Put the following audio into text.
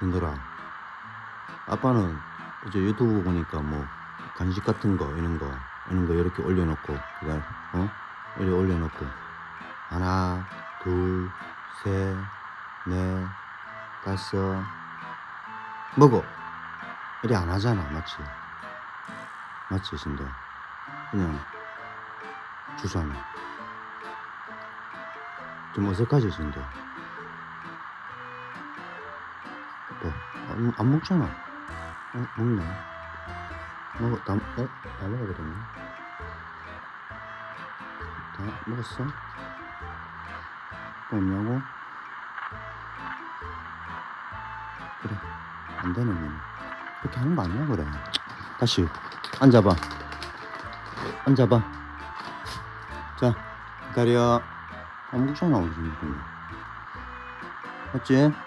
힘들어. 아빠는 어제 유튜브 보니까 뭐 간식 같은 거 이런 거 이런 거 이렇게 올려놓고 그걸 어? 이렇게 올려놓고. 하나 둘셋넷 다섯. 먹어. 이래 안 하잖아 맞지? 맞지 신도? 그냥 주잖아. 좀 어색하지 신도 또 안, 안 먹잖아 어, 먹네 먹어 다, 어? 다 먹어버렸네 다 먹었어? 또 없냐고? 그래 안 되네 면 그렇게 하는 거 아니야 그래 다시 앉아봐 앉아봐 자 기다려 안 먹잖아 우리 지금 맞지?